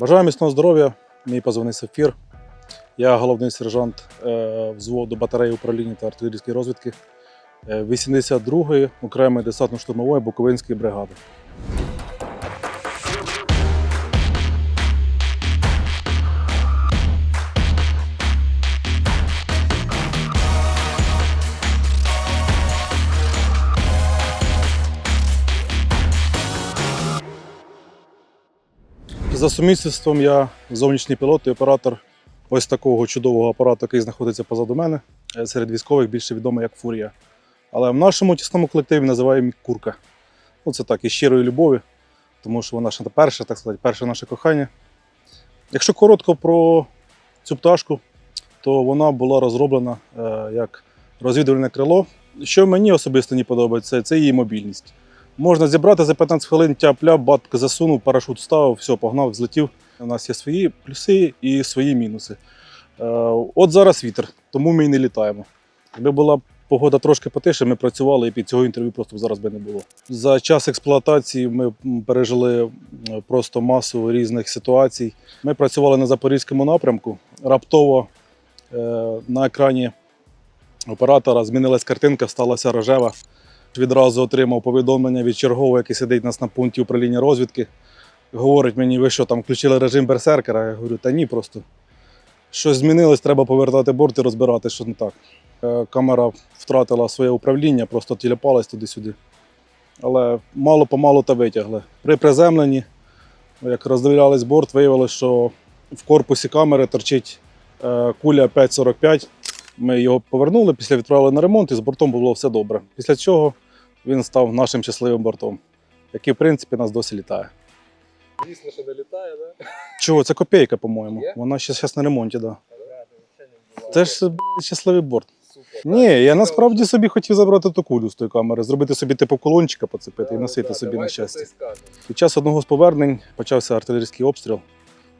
Бажаю міцного здоров'я. Мій позивний Сафір. Я головний сержант е, взводу батареї управління та артилерійської розвідки е, 82-ї окремої десантно-штурмової Буковинської бригади. За сумісництвом я зовнішній пілот і оператор ось такого чудового апарату, який знаходиться позаду мене. Е, Серед військових більше відомий як Фурія. Але в нашому тісному колективі називаємо Курка. Ну, це так, із щирої любові, тому що вона ще перша, так сказати, перше наше кохання. Якщо коротко про цю пташку, то вона була розроблена е, як розвідувальне крило. Що мені особисто не подобається, це її мобільність. Можна зібрати за 15 хвилин тяп-ляп, батк засунув, парашут вставив, все, погнав, злетів. У нас є свої плюси і свої мінуси. Е, От зараз вітер, тому ми і не літаємо. Якби була погода трошки потише, ми працювали і під цього інтерв'ю просто зараз би не було. За час експлуатації ми пережили просто масу різних ситуацій. Ми працювали на запорізькому напрямку. Раптово е, на екрані оператора змінилась картинка, сталася рожева. Відразу отримав повідомлення від чергового, який сидить у нас на пункті управління розвідки. Говорить мені, ви що там включили режим берсеркера? Я говорю, та ні, просто щось змінилось, треба повертати борт і розбирати, що не так. Е, Камера втратила своє управління, просто тіляпалась туди-сюди. Але мало-помалу та витягли. При приземленні, як роздивлялись борт, виявилося, що в корпусі камери торчить е, куля 5,45. Ми його повернули, після відправили на ремонт і з бортом було все добре. Після чого він став нашим щасливим бортом, який, в принципі, нас досі літає. Звісно, що не літає, да? Чого, це копійка, по-моєму. Вона ще зараз на ремонті, так. Да. Це ж б**, щасливий борт. Супер. Ні, я насправді собі хотів забрати ту кулю з тої камери, зробити собі типу колончика поцепити і носити собі на щастя. Під час одного з повернень почався артилерійський обстріл,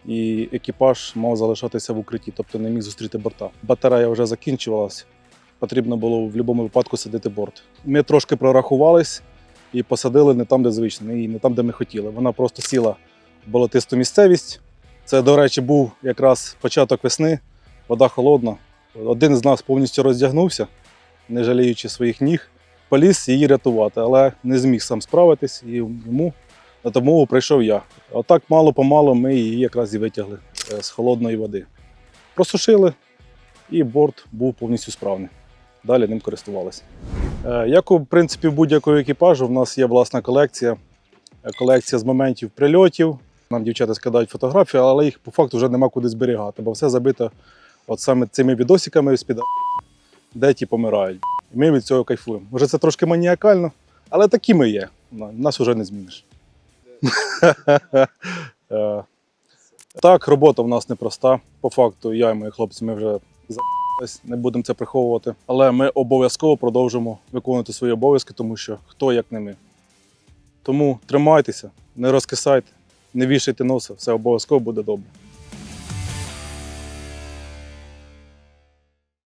і екіпаж мав залишатися в укритті, тобто не міг зустріти борта. Батарея вже закінчувалась, потрібно було в будь-якому випадку садити борт. Ми трошки прорахувались і посадили не там, де звично, і не там, де ми хотіли. Вона просто сіла в болотисту місцевість. Це, до речі, був якраз початок весни, вода холодна. Один з нас повністю роздягнувся, не жаліючи своїх ніг, поліз її рятувати, але не зміг сам справитись, і йому допомогу прийшов я. Отак мало-помалу ми її якраз і витягли е, з холодної води. Просушили, і борт був повністю справний. Далі ним користувалися. Е, Як у принципі будь-якого екіпажу, в нас є власна колекція. Е, Колекція з моментів прильотів. Нам дівчата скидають фотографії, але їх по факту вже нема куди зберігати, бо все забито от саме цими відосиками з-під де ті помирають. Ми від цього кайфуємо. Може, це трошки маніакально, але такі ми є. Нас вже не зміниш. Е, Так, робота в нас непроста. По факту, я і мої хлопці, ми вже за***лись, не будемо це приховувати. Але ми обов'язково продовжимо виконувати свої обов'язки, тому що хто як не ми. Тому тримайтеся, не розкисайте, не вішайте носа, все обов'язково буде добре.